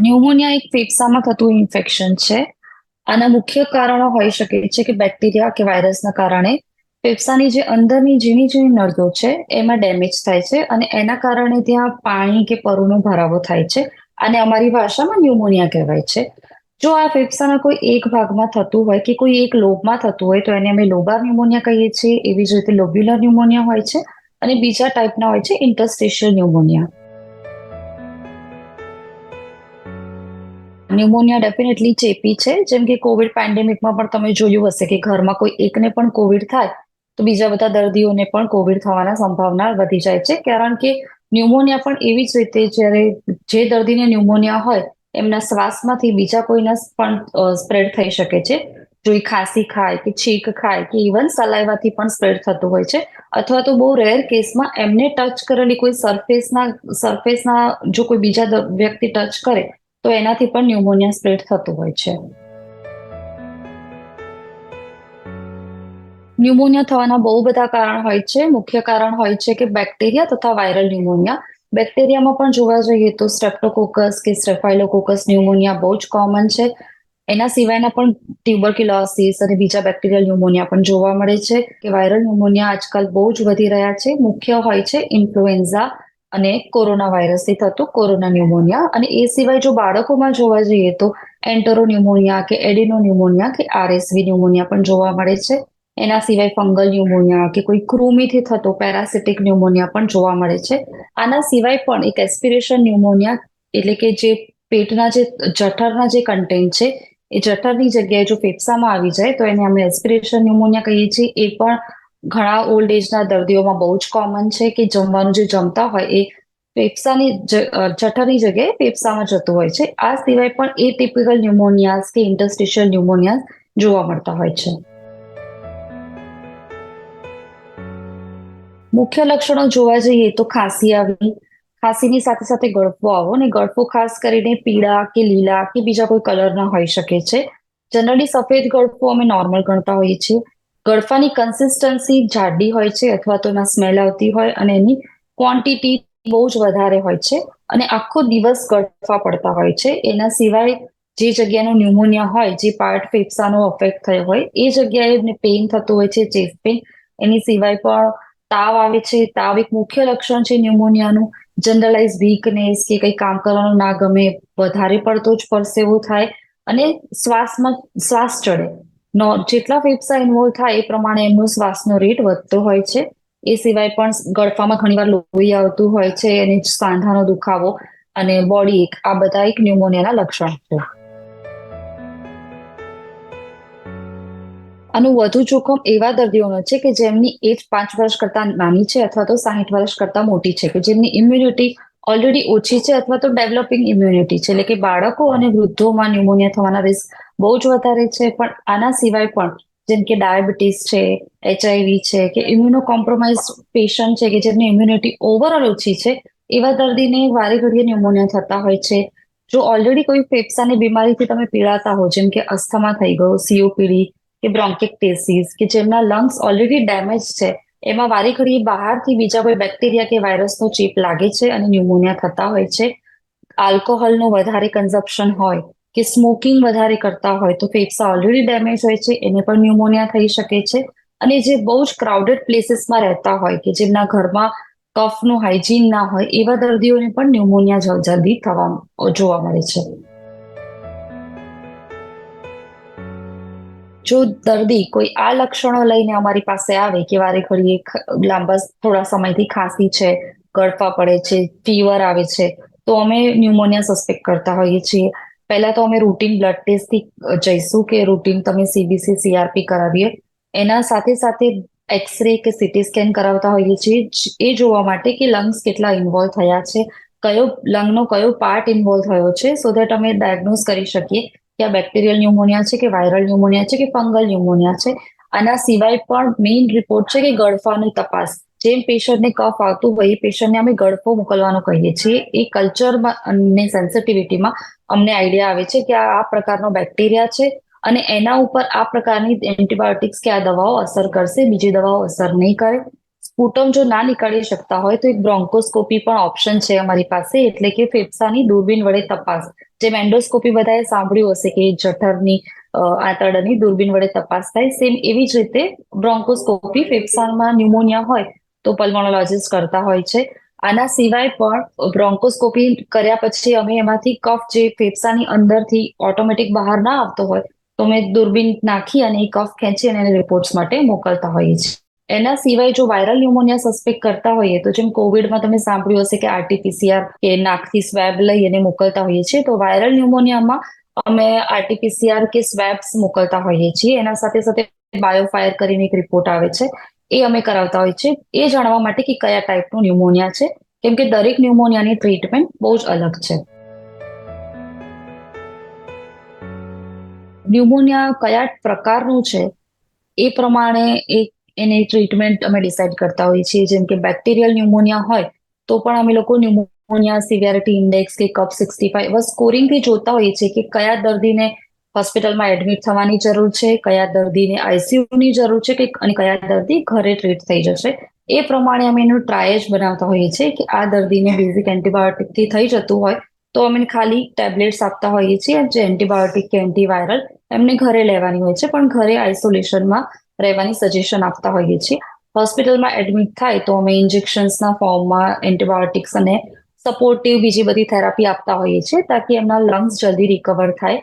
Pneumonia એક ફેફસામાં થતું ઇન્ફેક્શન છે. આના મુખ્ય કારણો હોઈ શકે છે કે બેક્ટેરિયા કે વાયરસના કારણે ફેફસાની જે અંદરની ઝીણી ઝીણી નળીઓ છે, એમાં ડેમેજ થાય છે અને એના કારણે ત્યાં પાણી કે પરુનો ભરાવો થાય છે. અને અમારી ભાષામાં ન્યુમોનિયા કહેવાય છે. જો આ ફેફસાના કોઈ એક ભાગમાં થતું હોય કે કોઈ એક લોબમાં થતું હોય તો એને અમે લોબાર ન્યુમોનિયા કહીએ છીએ. એવી જ રીતે લોબ્યુલર ન્યુમોનિયા હોય છે અને બીજા ટાઈપના હોય છે ઇન્ટરસ્ટેશિયલ ન્યુમોનિયા ન્યુમોનિયા ડેફિનેટલી ચેપી છે. જેમ કે કોવિડ પેન્ડેમિકમાં પણ તમે જોયું હશે કે ઘરમાં કોઈ એકને પણ કોવિડ થાય, તો બીજા બધા દર્દીઓને પણ કોવિડ થવાના સંભાવના વધી જાય છે. કારણ કે ન્યુમોનિયા પણ એવી જ રીતે જ્યારે જે દર્દીને ન્યુમોનિયા હોય, એમના શ્વાસમાંથી બીજા કોઈના પણ સ્પ્રેડ થઈ શકે છે. જો એ ખાંસી ખાય કે છીંક ખાય કે ઇવન સલાઈવાથી પણ સ્પ્રેડ થતું હોય છે. અથવા તો બહુ રેર કેસમાં એમને ટચ કરેલી કોઈ સરફેસના સરફેસના જો કોઈ બીજા વ્યક્તિ ટચ કરે તો એનાથી પણ ન્યુમોનિયા સ્પ્રેડ થતું હોય છે. ન્યુમોનિયા થવાના બહુ બધા કારણ હોય છે. મુખ્ય કારણ હોય છે કે બેક્ટેરિયા તથા વાયરલ ન્યુમોનિયા બેક્ટેરિયામાં પણ જોવા જઈએ તો સ્ટ્રેપ્ટોકોકસ કે સ્ટ્રેફાઇલોકોકસ ન્યુમોનિયા બહુ જ કોમન છે. એના સિવાયના પણ ટ્યુબરક્યુલોસિસ અને બીજા બેક્ટેરિયલ ન્યુમોનિયા પણ જોવા મળે છે કે વાયરલ ન્યુમોનિયા આજકાલ બહુ જ વધી રહ્યા છે. મુખ્ય હોય છે ઇન્ફ્લુએન્ઝા અને કોરોના વાયરસથી થતું કોરોના ન્યુમોનિયા અને એ સિવાય જો બાળકોમાં જોવા જઈએ તો એન્ટરો ન્યુમોનિયા કે એડિનો ન્યુમોનિયા કે આરએસવી ન્યુમોનિયા પણ જોવા મળે છે. એના સિવાય ફંગલ ન્યુમોનિયા કે કોઈ કૃમિથી થતો પેરાસિટિક ન્યુમોનિયા પણ જોવા મળે છે. આના સિવાય પણ એક એસ્પિરેશન ન્યુમોનિયા એટલે કે જે પેટના જે જઠરના જે કન્ટેન્ટ છે, એ જઠરની જગ્યાએ જો ફેફસામાં આવી જાય તો એને અમે એસ્પિરેશન ન્યુમોનિયા કહીએ છીએ. એ પણ ઘણા ઓલ્ડ એજના દર્દીઓમાં બહુ જ કોમન છે કે જમવાનું જે જમતા હોય એ ફેફસાની જઠરની જગ્યાએ ફેફસામાં જતું હોય છે. આ સિવાય પણ એ ટિપિકલ ન્યુમોનિયાસ કે ઇન્ટરસ્ટિશિયલ ન્યુમોનિયાસ જોવા મળતા હોય છે. મુખ્ય લક્ષણો જોવા જઈએ તો ખાંસી આવી, ખાંસીની સાથે સાથે ગળફો આવો અને ગળફો ખાસ કરીને પીળા કે લીલા કે બીજા કોઈ કલરના હોઈ શકે છે. જનરલી સફેદ ગળફો અમે નોર્મલ ગણતા હોઈએ છીએ. ગળફાની કન્સિસ્ટન્સી જાડી હોય છે અથવા તો એમાં સ્મેલ આવતી હોય અને એની ક્વોન્ટિટી બહુ જ વધારે હોય છે અને આખો દિવસ ગળફા પડતા હોય છે. એના સિવાય જે જગ્યાનું ન્યુમોનિયા હોય, જે પાર્ટ ફેફસાનો અફેક્ટ થયો હોય, એ જગ્યાએ એમને પેઇન થતું હોય છે ચેસ્ટ પેઇન એની સિવાય પણ તાવ આવે છે. તાવ એક મુખ્ય લક્ષણ છે ન્યુમોનિયાનું જનરલાઇઝ વીકનેસ કે કંઈ કામ કરવાનું ના ગમે, વધારે પડતો જ પરસેવો થાય અને શ્વાસમાં શ્વાસ ચડે. નો, જેટલા ફેફસા ઇન્વોલ્વ થાય એ પ્રમાણે એમનો શ્વાસનો રેટ વધતો હોય છે. એ સિવાય પણ ગળફામાં ઘણીવાર લોહી આવતું હોય છે અને સાંધાનો દુખાવો અને બોડી એક, આ બધા એક ન્યુમોનિયાના લક્ષણ છે. આનું વધુ જોખમ એવા દર્દીઓનો છે કે જેમની એજ પાંચ વર્ષ કરતા નાની છે અથવા તો સાહીઠ વર્ષ કરતા મોટી છે, કે જેમની ઇમ્યુનિટી ઓલરેડી ઓછી છે અથવા તો ડેવલપિંગ ઇમ્યુનિટી છે. એટલે કે બાળકો અને વૃદ્ધોમાં ન્યુમોનિયા થવાના રિસ્ક બહુ જ વધારે છે, પણ આના સિવાય પણ જેમ કે ડાયાબિટીસ છે, એચઆઈવી છે, કે ઇમ્યુનો કોમ્પ્રોમાઇઝ પેશન્ટ છે, કે જેમની ઇમ્યુનિટી ઓવરઓલ ઓછી છે, એવા દર્દીને વારે ઘડીએ ન્યુમોનિયા થતા હોય છે. જો ઓલરેડી કોઈ ફેફસાની બીમારીથી તમે પીડાતા હો, જેમ કે અસ્થમા થઈ ગયો સીઓપીડી કે બ્રોન્કિકટેસિસ કે જેમના લંગ્સ ઓલરેડી ડેમેજ છે, એમાં વારી ઘડી બહારથી બીજા કોઈ બેક્ટેરિયા કે વાયરસનો ચેપ લાગે છે અને ન્યુમોનિયા થતા હોય છે. આલ્કોહોલનું વધારે કન્ઝપ્શન હોય કે સ્મોકિંગ વધારે કરતા હોય તો ફેફસા ઓલરેડી ડેમેજ હોય છે, એને પણ ન્યુમોનિયા થઈ શકે છે. અને જે બહુ જ ક્રાઉડેડ પ્લેસીસમાં રહેતા હોય કે જેમના ઘરમાં કફનું હાઇજીન ના હોય, એવા દર્દીઓને પણ ન્યુમોનિયા જલ્દી થવા જોવા મળે છે. જો દર્દી કોઈ આ લક્ષણો લઈને અમારી પાસે આવે કે વારે ઘડીએ લાંબા થોડા સમયથી ખાંસી છે ગળફા પડે છે ફીવર આવે છે, તો અમે ન્યુમોનિયા સસ્પેક્ટ કરતા હોઈએ છીએ. પહેલા તો અમે રૂટીન બ્લડ ટેસ્ટથી જઈશું કે રૂટીન તમે સીબીસી સીઆરપી કરાવીએ. એના સાથે સાથે એક્સરે કે સીટી સ્કેન કરાવતા હોઈએ છીએ. એ જોવા માટે કે લંગ્સ કેટલા ઇન્વોલ્વ થયા છે, કયો લંગનો કયો પાર્ટ ઇન્વોલ્વ થયો છે સો દેટ અમે ડાયગ્નોઝ કરી શકીએ કે આ બેક્ટેરિયલ ન્યુમોનિયા છે કે વાયરલ ન્યુમોનિયા છે કે ફંગલ ન્યુમોનિયા છે. આના સિવાય પણ મેઇન રિપોર્ટ છે કે ગળફાની તપાસ. જેમ પેશન્ટને કફ આવતું હોય, એ પેશન્ટને અમે ગળફો મોકલવાનું કહીએ છીએ. એ કલ્ચરમાં અને સેન્સિટિવિટીમાં અમને આઈડિયા આવે છે કે આ આ પ્રકારનો બેક્ટેરિયા છે અને એના ઉપર આ પ્રકારની એન્ટીબાયોટિક્સ કે આ દવાઓ અસર કરશે, બીજી દવાઓ અસર નહીં કરે. સ્પુટમ જો ના નીકાળી શકતા હોય તો એક બ્રોન્કોસ્કોપી પણ ઓપ્શન છે અમારી પાસે, એટલે કે ફેફસાની દૂરબીન વડે તપાસ. જેમ એન્ડોસ્કોપી બધાએ સાંભળ્યું હશે કે જઠરની આંતરડની દૂરબીન વડે તપાસ થાય સેમ એવી જ રીતે બ્રોન્કોસ્કોપી ફેફસામાં ન્યુમોનિયા હોય તો પલ્મોનોલોજીસ્ટ કરતા હોય છે. આના સિવાય પણ બ્રોન્કોસ્કોપી કર્યા પછી અમે એમાંથી કફ જે ફેફસાની અંદરથી ઓટોમેટિક બહાર ના આવતો હોય, તો અમે દૂરબીન નાખી અને એ કફ ખેંચી અને એને રિપોર્ટ્સ માટે મોકલતા હોઈએ છીએ. એના સિવાય જો વાયરલ ન્યુમોનિયા સસ્પેક્ટ કરતા હોઈએ, તો જેમ કોવિડમાં તમે સાંભળ્યું હશે કે આરટીપીસીઆર કે નાકથી સ્વેબ લઈ અને મોકલતા હોઈએ છીએ, તો વાયરલ ન્યુમોનિયામાં અમે આરટીપીસીઆર કે સ્વેબ્સ મોકલતા હોઈએ છીએ. એના સાથે સાથે બાયોફાયર કરીને એક રિપોર્ટ આવે છે. એ અમે કરાવતા હોય છે. એ જાણવા માટે કે કયા ટાઈપનું ન્યુમોનિયા છે. કેમ કે દરેક ન્યુમોનિયાની ટ્રીટમેન્ટ બહુ જ અલગ છે. ન્યુમોનિયા કયા પ્રકારનું છે? એ પ્રમાણે એક એની ટ્રીટમેન્ટ અમે ડિસાઇડ કરતા હોઈએ છીએ. જેમ કે બેક્ટેરિયલ ન્યુમોનિયા હોય, તો પણ અમે લોકો ન્યુમોનિયા સિવિયરિટી ઇન્ડેક્સ કે કપ સિક્સટી ફાઈવ સ્કોરિંગથી જોતા હોઈએ છીએ કે કયા દર્દીને હોસ્પિટલમાં એડમિટ થવાની જરૂર છે, કયા દર્દીને આઈસીયુની જરૂર છે કે અને કયા દર્દી ઘરે ટ્રીટ થઈ જશે. એ પ્રમાણે અમે એનું ટ્રાય જ બનાવતા હોઈએ છીએ કે આ દર્દીને બેઝિક એન્ટીબાયોટિકથી થઈ જતું હોય, તો અમે ખાલી ટેબ્લેટ્સ આપતા હોઈએ છીએ જે એન્ટીબાયોટિક કે એન્ટીવાયરલ એમને ઘરે લેવાની હોય છે, પણ ઘરે આઇસોલેશનમાં રહેવાની સજેશન આપતા હોઈએ છીએ. હોસ્પિટલમાં એડમિટ થાય તો અમે ઇન્જેક્શન્સના ફોર્મમાં એન્ટીબાયોટિક્સ અને સપોર્ટિવ બીજી બધી થેરાપી આપતા હોઈએ છીએ, તાકી એમના લંગ્સ જલ્દી રિકવર થાય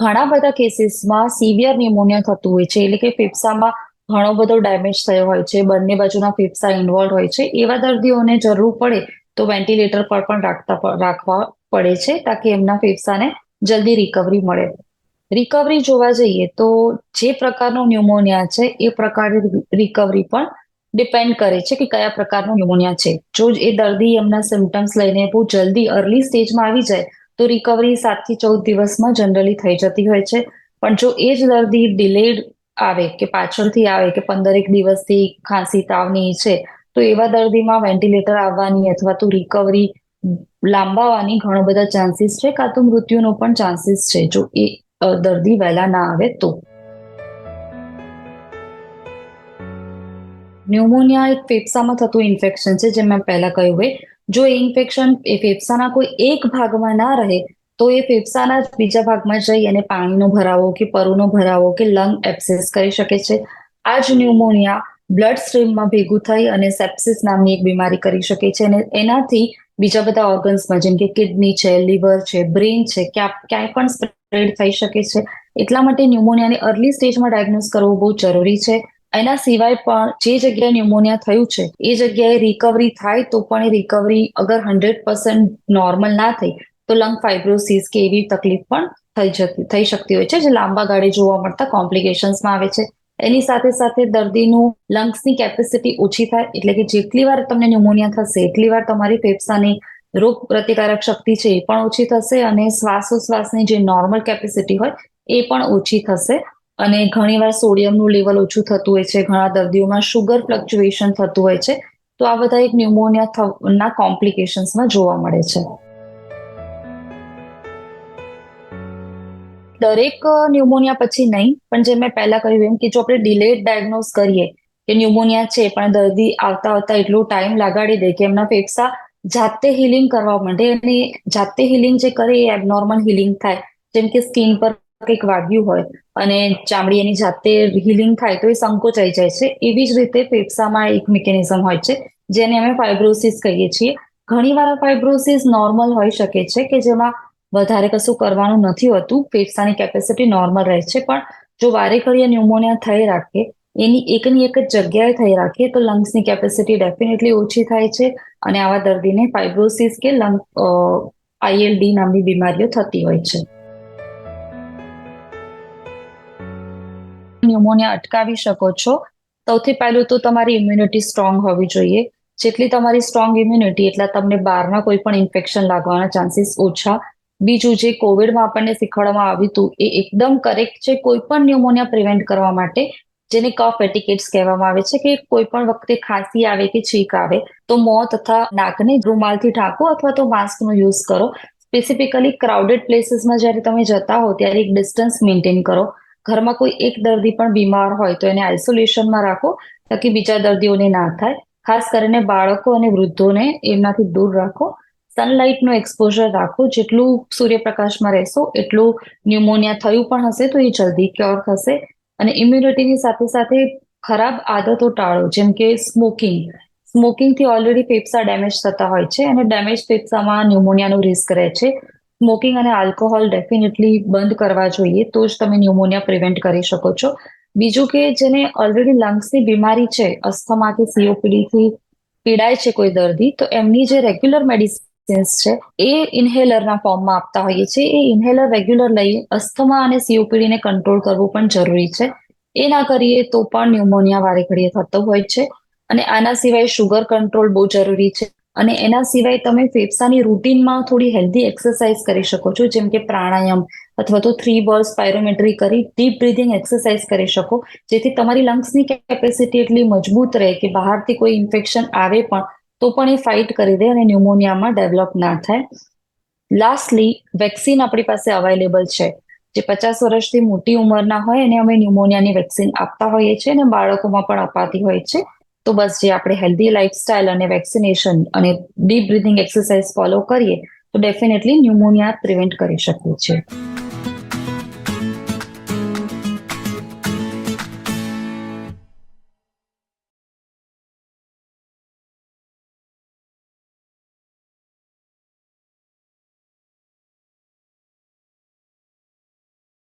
ઘણા બધા કેસીસમાં સિવિયર ન્યુમોનિયા થતું હોય છે, એટલે કે ફેફસામાં ઘણો બધો ડેમેજ થયો હોય છે, બંને બાજુના ફેફસા ઇન્વોલ્વ હોય છે, એવા દર્દીઓને જરૂર પડે તો વેન્ટિલેટર પર પણ રાખતા રાખવા પડે છે, તાકી એમના ફેફસાને જલ્દી રિકવરી મળે. રિકવરી જોવા જઈએ તો જે પ્રકારનું ન્યુમોનિયા છે, એ પ્રકારની રિકવરી પણ ડિપેન્ડ કરે છે કે કયા પ્રકારનું ન્યુમોનિયા છે. જો એ દર્દી એમના સિમ્ટમ્સ લઈને બહુ જલ્દી અર્લી સ્ટેજમાં આવી જાય તો રિકવરી સાતથી ચૌદ દિવસમાં જનરલી થઈ જતી હોય છે. પણ જો એ જ દર્દી ડિલેડ આવે કે પાછળથી આવે કે પંદરેક દિવસથી ખાંસી તાવની છે, તો એવા દર્દીમાં વેન્ટિલેટર આવવાની અથવા તો રિકવરી લાંબાવાની ઘણા બધા ચાન્સીસ છે, કાં તો મૃત્યુનો પણ ચાન્સીસ છે, જો એ દર્દી વહેલા ના આવે તો. ન્યુમોનિયા એક ફેફસામાં થતું ઇન્ફેક્શન છે જેમ મેં પહેલા કહ્યું હોય. જો એ ઇન્ફેક્શન એ ફેફસાના કોઈ એક ભાગમાં ના રહે, તો એ ફેફસાના બીજા ભાગમાં જઈ અને પાણીનો ભરાવો કે પરુનો ભરાવો કે લંગ એપ્સેસ કરી શકે છે. આ જ ન્યુમોનિયા બ્લડ સ્ટ્રીમમાં ભેગું થઈ અને સેપ્સિસ નામની એક બીમારી કરી શકે છે અને એનાથી બીજા બધા ઓર્ગન્સમાં જેમ કે કિડની છે લીવર છે બ્રેન છે ક્યાંય પણ સ્પ્રેડ થઈ શકે છે. એટલા માટે ન્યુમોનિયાને અર્લી સ્ટેજમાં ડાયગ્નોઝ કરવું બહુ જરૂરી છે. એના સિવાય પણ જે જગ્યાએ ન્યુમોનિયા થયું છે, એ જગ્યાએ રિકવરી થાય તો પણ એ રિકવરી અગર હંડ્રેડ પર્સન્ટ નોર્મલ ના થઈ, તો લંગ ફાઇબ્રોસિસ કે એવી તકલીફ પણ થઈ જતી, થઈ શકતી હોય છે, જે લાંબા ગાળે જોવા મળતા કોમ્પ્લિકેશન્સમાં આવે છે. એની સાથે સાથે દર્દીનું લંગ્સની કેપેસિટી ઓછી થાય, એટલે કે જેટલી વાર તમને ન્યુમોનિયા થશે, એટલી વાર તમારી ફેફસાની રોગ પ્રતિકારક શક્તિ છે એ પણ ઓછી થશે અને શ્વાસોશ્વાસની જે નોર્મલ કેપેસિટી હોય, એ પણ ઓછી થશે. અને ઘણીવાર સોડિયમનું લેવલ ઓછું થતું હોય છે, ઘણા દર્દીઓમાં શુગર ફ્લક્ચ્યુએશન થતું હોય છે. તો આ બધા એક ન્યુમોનિયા ના કોમ્પ્લિકેશન્સમાં જોવા મળે છે. દરેક ન્યુમોનિયા પછી નહીં, પણ જે મેં પહેલા કહ્યું એમ કે જો આપણે ડિલેડ ડાયગ્નોઝ કરીએ, કે ન્યુમોનિયા છે, પણ દર્દી આવતા આવતા એટલો ટાઈમ લગાડી દે કે એમના ફેફસા જાતે હિલિંગ કરવા માટે અને જાતે હિલિંગ જે કરે એ એબનોર્મલ હિલિંગ થાય. જેમ કે સ્કિન પર કંઈક વાગ્યું હોય અને ચામડી એની જાતે હિલિંગ થાય તો એ સંકોચાઈ જાય છે. એવી જ રીતે ફેફસામાં એક મિકેનિઝમ હોય છે, જેને અમે ફાઇબ્રોસિસ કહીએ છીએ. ઘણીવાર ફાઇબ્રોસિસ નોર્મલ હોઈ શકે છે કે જેમાં વધારે કશું કરવાનું નથી હોતું, ફેફસાની કેપેસિટી નોર્મલ રહે છે. પણ જો વારે ઘડીએ ન્યુમોનિયા થઈ રાખે, એની એકની એક જ જગ્યાએ થઈ રાખે, તો લંગ્સની કેપેસિટી ડેફિનેટલી ઓછી થાય છે અને આવા દર્દીને ફાઇબ્રોસિસ કે લંગ આઈએલડી નામની બીમારીઓ થતી હોય છે. ન્યુમોનિયા અટકાવી શકો છો, સૌથી પહેલું તો તમારી ઇમ્યુનિટી સ્ટ્રોંગ હોવી જોઈએ. જેટલી તમારી સ્ટ્રોંગ ઇમ્યુનિટી એટલા તમને બહારના કોઈ પણ ઇન્ફેક્શન લાગવાના ચાન્સીસ ઓછા. બીજું, જે કોવિડમાં આપણને શીખવાડવામાં આવ્યું હતું, એ એકદમ કરેક્ટ છે, કોઈ પણ ન્યુમોનિયા પ્રિવેન્ટ કરવા માટે, જેને કફ એટિકેટ્સ કહેવામાં આવે છે, કે કોઈ પણ વખતે ખાંસી આવે કે છીંક આવે, તો મોં તથા નાકને રૂમાલથી ઢાંકો અથવા તો માસ્કનો યુઝ કરો. સ્પેસિફિકલી ક્રાઉડેડ પ્લેસીસમાં જ્યારે તમે જતા હો, ત્યારે એક ડિસ્ટન્સ મેન્ટેન કરો. ઘરમાં કોઈ એક દર્દી પણ બીમાર હોય તો એને આઇસોલેશનમાં રાખો, તાકી બીજા દર્દીઓને ના થાય. ખાસ કરીને બાળકો અને વૃદ્ધોને એમનાથી દૂર રાખો. સનલાઇટનો એક્સપોઝર રાખો. જેટલું સૂર્યપ્રકાશમાં રહેશો, એટલું ન્યુમોનિયા થયું પણ હશે તો એ જલ્દી ક્યોર થશે. અને ઇમ્યુનિટીની સાથે સાથે ખરાબ આદતો ટાળો, જેમ કે સ્મોકિંગ સ્મોકિંગથી ઓલરેડી ફેફસા ડેમેજ થતા હોય છે અને ડેમેજ ફેફસામાં ન્યુમોનિયાનો રિસ્ક રહે છે. સ્મોકિંગ અને આલ્કોહોલ ડેફિનેટલી બંધ કરવા જોઈએ, તો જ તમે ન્યુમોનિયા પ્રિવેન્ટ કરી શકો છો. બીજું કે જેને ઓલરેડી લંગ્સની બીમારી છે અસ્થમા કે સીઓપીડીથી પીડાય છે કોઈ દર્દી, તો એમની જે રેગ્યુલર મેડિસિન્સ છે, એ ઇન્હેલરના ફોર્મમાં આપતા હોઈએ છીએ. એ ઇન્હેલર રેગ્યુલર લઈએ અસ્થમા અને સીઓપીડીને કંટ્રોલ કરવું પણ જરૂરી છે. એ ના કરીએ તો પણ ન્યુમોનિયા વારે ઘડીએ થતો હોય છે. અને આના સિવાય શુગર કંટ્રોલ બહુ જરૂરી છે. અને એના સિવાય તમે ફેફસાની રૂટીનમાં થોડી હેલ્ધી એક્સરસાઇઝ કરી શકો છો, જેમ કે પ્રાણાયામ અથવા તો થ્રી બર્સ પાયરોમેટ્રી કરી ડીપ બ્રિધિંગ એક્સરસાઇઝ કરી શકો, જેથી તમારી લંગ્સની કેપેસિટી એટલી મજબૂત રહે કે બહારથી કોઈ ઇન્ફેક્શન આવે પણ, તો પણ એ ફાઇટ કરી દે અને ન્યુમોનિયામાં ડેવલપ ના થાય. લાસ્ટલી વેક્સિન આપણી પાસે અવેલેબલ છે, જે પચાસ વર્ષથી મોટી ઉંમરના હોય અને અમે ન્યુમોનિયાની વેક્સિન આપતા હોઈએ છીએ અને બાળકોમાં પણ અપાતી હોય છે. તો બસ જે આપણે હેલ્ધી લાઇફસ્ટાઇલ અને વેક્સિનેશન અને ડીપ બ્રિધિંગ એક્સરસાઇઝ ફોલો કરીએ, તો ડેફિનેટલી ન્યુમોનિયા પ્રિવેન્ટ કરી શકીએ છીએ.